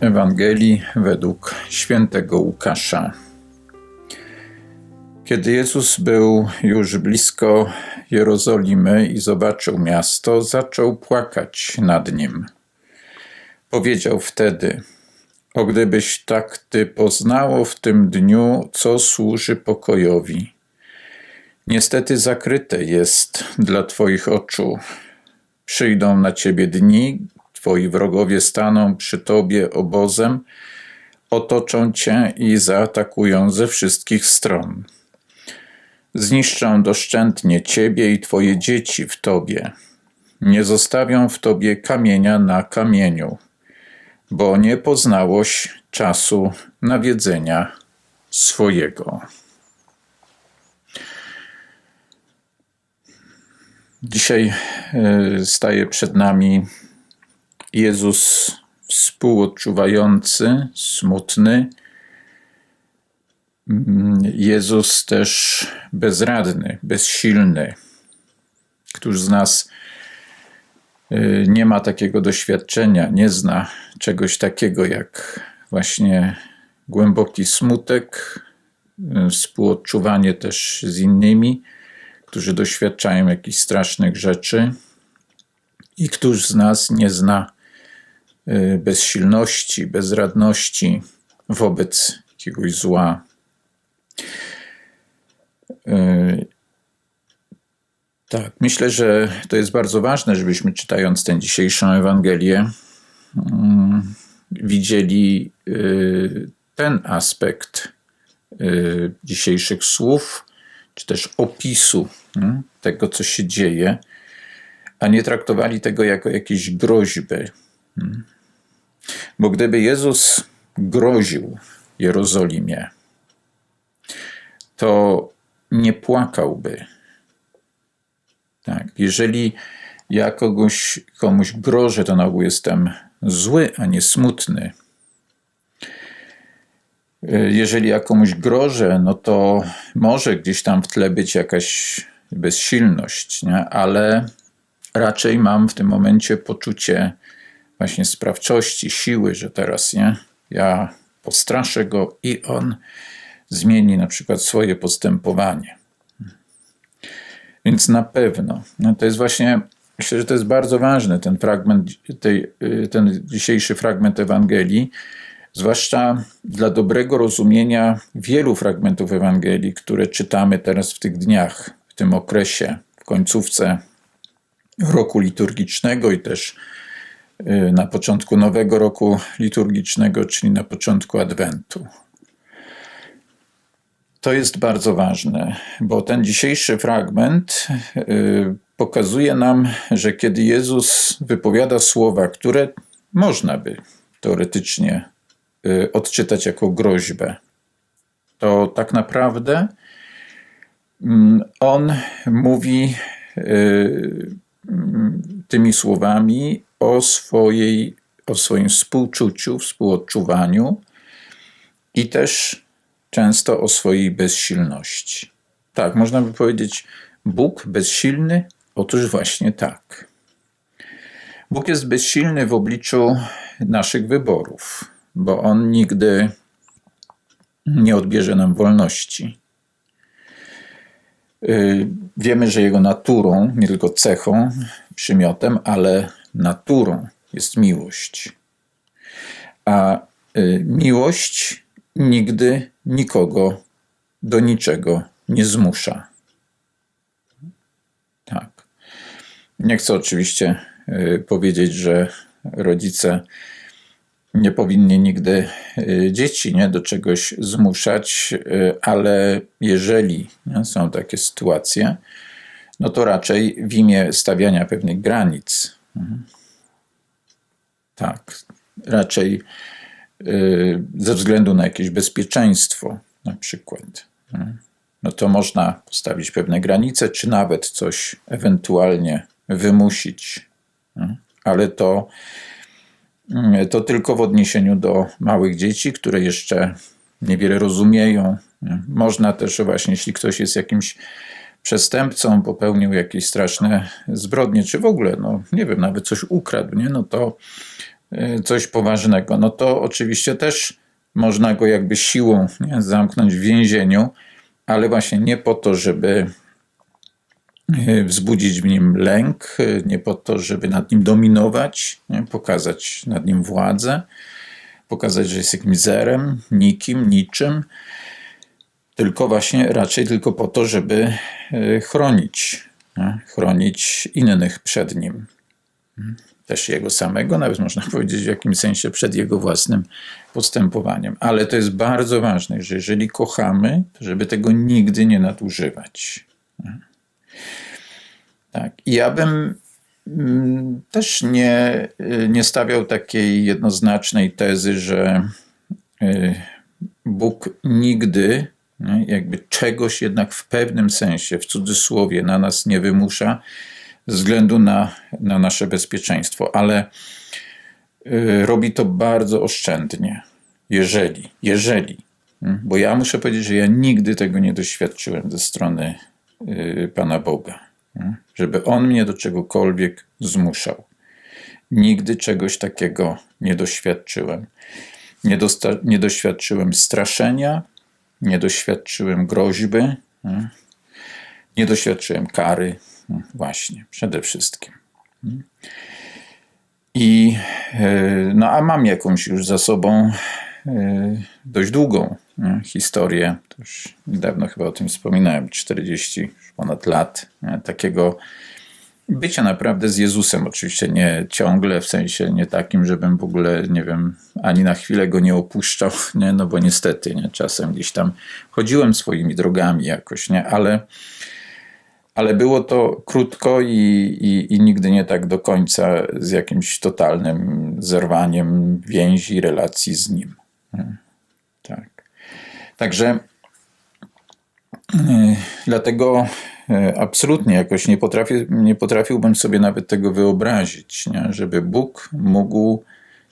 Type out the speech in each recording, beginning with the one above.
Ewangelii według świętego Łukasza. Kiedy Jezus był już blisko Jerozolimy i zobaczył miasto, zaczął płakać nad nim. Powiedział wtedy: O gdybyś tak ty poznało w tym dniu, co służy pokojowi. Niestety zakryte jest dla twoich oczu. Przyjdą na ciebie dni, Twoi wrogowie staną przy Tobie obozem, otoczą Cię i zaatakują ze wszystkich stron. Zniszczą doszczętnie Ciebie i Twoje dzieci w Tobie. Nie zostawią w Tobie kamienia na kamieniu, bo nie poznałoś czasu nawiedzenia swojego. Dzisiaj e, staje przed nami Jezus współodczuwający, smutny, Jezus też bezradny, bezsilny. Któż z nas y, nie ma takiego doświadczenia, nie zna czegoś takiego jak właśnie głęboki smutek, y, współodczuwanie też z innymi, którzy doświadczają jakichś strasznych rzeczy. I któż z nas nie zna bezsilności, bezradności wobec jakiegoś zła. Y, tak, myślę, że to jest bardzo ważne, żebyśmy czytając tę dzisiejszą Ewangelię, mm, widzieli y, ten aspekt dzisiejszych słów, czy też opisu mm, tego, co się dzieje, a nie traktowali tego jako jakieś groźby, bo gdyby Jezus groził Jerozolimie, to nie płakałby. Tak, jeżeli ja kogoś, komuś grożę, to na ogół jestem zły, a nie smutny. Jeżeli ja komuś grożę, no to może gdzieś tam w tle być jakaś bezsilność, nie? ale raczej mam w tym momencie poczucie właśnie sprawczości, siły, że teraz nie, ja postraszę go i on zmieni na przykład swoje postępowanie. Więc na pewno, no to jest właśnie, myślę, że to jest bardzo ważne, ten fragment, tej, ten dzisiejszy fragment Ewangelii, zwłaszcza dla dobrego rozumienia wielu fragmentów Ewangelii, które czytamy teraz w tych dniach, w tym okresie, w końcówce roku liturgicznego i też Y, na początku nowego roku liturgicznego, czyli na początku Adwentu. To jest bardzo ważne, bo ten dzisiejszy fragment y, pokazuje nam, że kiedy Jezus wypowiada słowa, które można by teoretycznie y, odczytać jako groźbę, to tak naprawdę mm, on mówi tymi słowami o, swojej, o swoim współczuciu, współodczuwaniu i też często o swojej bezsilności. Tak, można by powiedzieć, Bóg bezsilny? Otóż właśnie tak. Bóg jest bezsilny w obliczu naszych wyborów, bo On nigdy nie odbierze nam wolności. Y, wiemy, że Jego naturą, nie tylko cechą, przymiotem, ale naturą jest miłość. A y, miłość nigdy nikogo do niczego nie zmusza. Tak. Nie chcę oczywiście y, powiedzieć, że rodzice nie powinni nigdy y, dzieci nie, do czegoś zmuszać, ale jeżeli nie, są takie sytuacje, no to raczej w imię stawiania pewnych granic. Tak, raczej y, ze względu na jakieś bezpieczeństwo, na przykład. No to można postawić pewne granice, czy nawet coś ewentualnie wymusić, ale to, y, to tylko w odniesieniu do małych dzieci, które jeszcze niewiele rozumieją. Można też właśnie, jeśli ktoś jest jakimś przestępcą, popełnił jakieś straszne zbrodnie, czy w ogóle, no nie wiem, nawet coś ukradł, nie? no to y, coś poważnego, no to oczywiście też można go jakby siłą nie, zamknąć w więzieniu, ale właśnie nie po to, żeby y, wzbudzić w nim lęk, y, nie po to, żeby nad nim dominować, nie, pokazać nad nim władzę, pokazać, że jest jakimś zerem, nikim, niczym, tylko właśnie raczej tylko po to, żeby chronić, nie, chronić innych przed nim też jego samego, nawet można powiedzieć w jakimś sensie przed jego własnym postępowaniem. Ale to jest bardzo ważne, że jeżeli kochamy, to żeby tego nigdy nie nadużywać. Tak. I ja bym mm, też nie, nie stawiał takiej jednoznacznej tezy, że y, Bóg nigdy jakby czegoś jednak w pewnym sensie, w cudzysłowie, na nas nie wymusza, ze względu na, na nasze bezpieczeństwo, ale y, robi to bardzo oszczędnie. Jeżeli, jeżeli, hmm, bo ja muszę powiedzieć, że ja nigdy tego nie doświadczyłem ze strony y, Pana Boga, hmm, żeby On mnie do czegokolwiek zmuszał. Nigdy czegoś takiego nie doświadczyłem. Nie, nie doświadczyłem straszenia, nie doświadczyłem groźby, hmm, nie doświadczyłem kary, Właśnie, przede wszystkim. I e, no, a mam jakąś już za sobą e, dość długą historię. To już niedawno chyba o tym wspominałem, 40 ponad lat takiego bycia naprawdę z Jezusem. Oczywiście nie ciągle, w sensie nie takim, żebym w ogóle, nie wiem, ani na chwilę go nie opuszczał, nie? no bo niestety, nie? czasem gdzieś tam chodziłem swoimi drogami jakoś, nie? ale ale było to krótko i, i, i, nigdy nie tak do końca z jakimś totalnym zerwaniem więzi, relacji z nim. Hmm. Tak. Także yy, dlatego absolutnie jakoś nie, nie potrafiłbym sobie nawet tego wyobrazić, nie? żeby Bóg mógł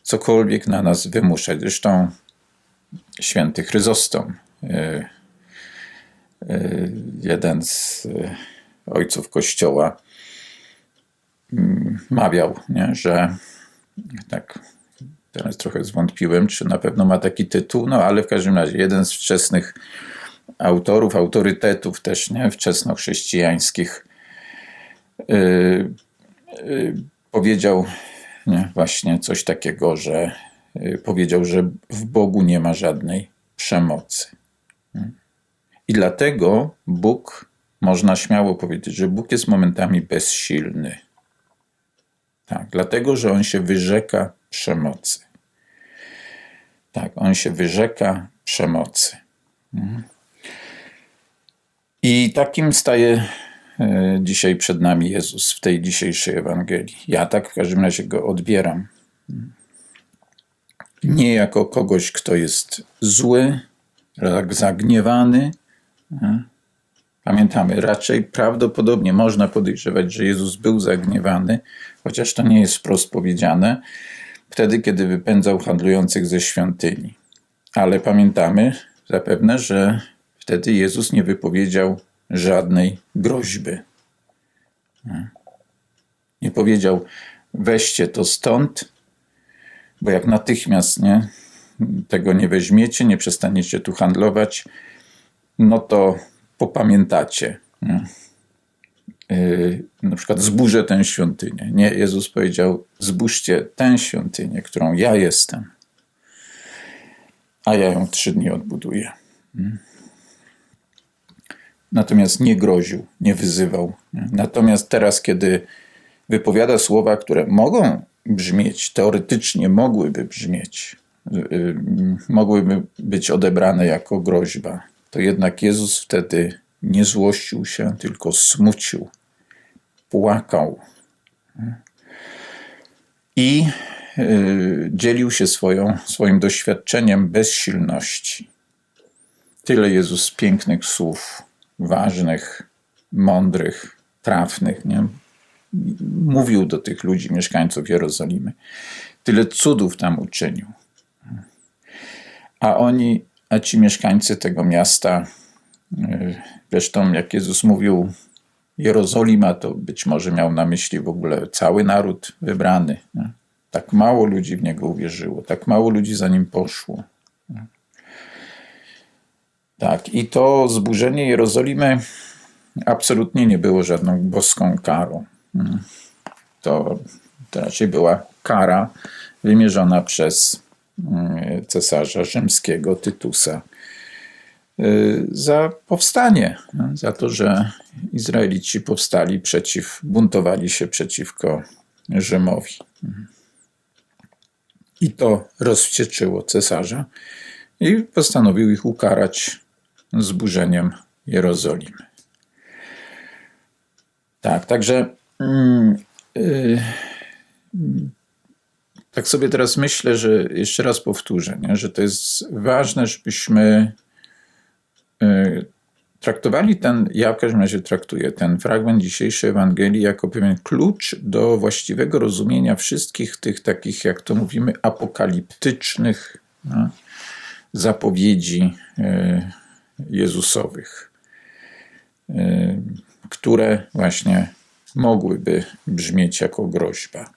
cokolwiek na nas wymuszać. Zresztą święty Chryzostom, yy, jeden z ojców Kościoła mm, mawiał, nie, że tak teraz trochę zwątpiłem, czy na pewno ma taki tytuł, no ale w każdym razie jeden z wczesnych autorów, autorytetów też nie, wczesnochrześcijańskich yy, yy, powiedział nie, właśnie coś takiego, że yy, powiedział, że w Bogu nie ma żadnej przemocy. I dlatego Bóg można śmiało powiedzieć, że Bóg jest momentami bezsilny. Tak, dlatego, że on się wyrzeka przemocy. Tak, on się wyrzeka przemocy. Mhm. I takim staje e, dzisiaj przed nami Jezus w tej dzisiejszej Ewangelii. Ja tak w każdym razie go odbieram. Nie jako kogoś, kto jest zły, zagniewany, Pamiętamy, raczej prawdopodobnie można podejrzewać, że Jezus był zagniewany, chociaż to nie jest wprost powiedziane, wtedy, kiedy wypędzał handlujących ze świątyni. Ale pamiętamy zapewne, że wtedy Jezus nie wypowiedział żadnej groźby. Nie powiedział, weźcie to stąd, bo jak natychmiast nie, tego nie weźmiecie, nie przestaniecie tu handlować, no to popamiętacie. Nie? Yy, na przykład zburzę tę świątynię. Nie, Jezus powiedział: zburzcie tę świątynię, którą ja jestem, a ja ją trzy dni odbuduję. Natomiast nie groził, nie wyzywał. Natomiast teraz, kiedy wypowiada słowa, które mogą brzmieć, teoretycznie mogłyby brzmieć, yy, mogłyby być odebrane jako groźba, to jednak Jezus wtedy nie złościł się, tylko smucił, płakał i yy, dzielił się swoją, swoim doświadczeniem bezsilności. Tyle Jezus pięknych słów, ważnych, mądrych, trafnych, nie? mówił do tych ludzi, mieszkańców Jerozolimy. Tyle cudów tam uczynił. A oni a ci mieszkańcy tego miasta, y, zresztą jak Jezus mówił Jerozolima, to być może miał na myśli w ogóle cały naród wybrany. Tak mało ludzi w niego uwierzyło, tak mało ludzi za nim poszło. Tak, i to zburzenie Jerozolimy absolutnie nie było żadną boską karą. To, to raczej była kara wymierzona przez mm, cesarza rzymskiego Tytusa y, za powstanie, za to, że Izraelici powstali przeciw, buntowali się przeciwko Rzymowi. I to rozwścieczyło cesarza i postanowił ich ukarać zburzeniem Jerozolimy. Tak, także mm, y, tak sobie teraz myślę, że jeszcze raz powtórzę, nie, że to jest ważne, żebyśmy y, traktowali ten, ja w każdym razie traktuję ten fragment dzisiejszej Ewangelii jako pewien klucz do właściwego rozumienia wszystkich tych takich, jak to mówimy, apokaliptycznych no, zapowiedzi y, Jezusowych, y, które właśnie mogłyby brzmieć jako groźba.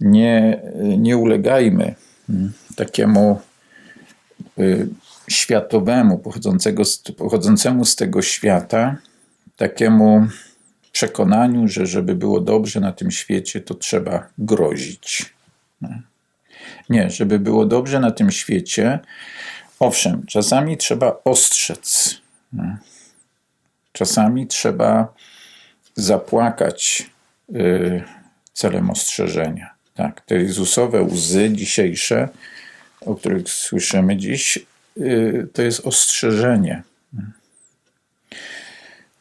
Nie, nie ulegajmy mm, takiemu y, światowemu, pochodzącego z, pochodzącemu z tego świata, takiemu przekonaniu, że żeby było dobrze na tym świecie, to trzeba grozić. Nie, żeby było dobrze na tym świecie, owszem, czasami trzeba ostrzec. Czasami trzeba zapłakać y, celem ostrzeżenia. Tak, te Jezusowe łzy dzisiejsze, o których słyszymy dziś, y, to jest ostrzeżenie.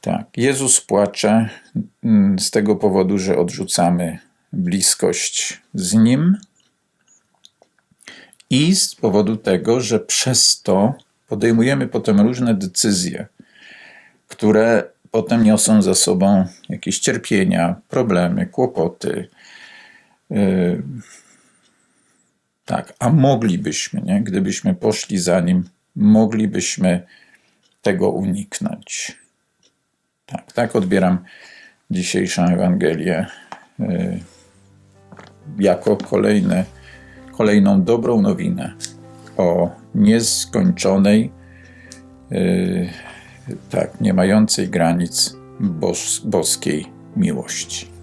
Tak, Jezus płacze mm, z tego powodu, że odrzucamy bliskość z Nim i z powodu tego, że przez to podejmujemy potem różne decyzje, które potem niosą za sobą jakieś cierpienia, problemy, kłopoty. Yy, tak, a moglibyśmy, nie? gdybyśmy poszli za nim, moglibyśmy tego uniknąć. Tak, tak odbieram dzisiejszą Ewangelię yy, jako kolejne, kolejną dobrą nowinę o nieskończonej, yy, tak, nie mającej granic bos boskiej miłości.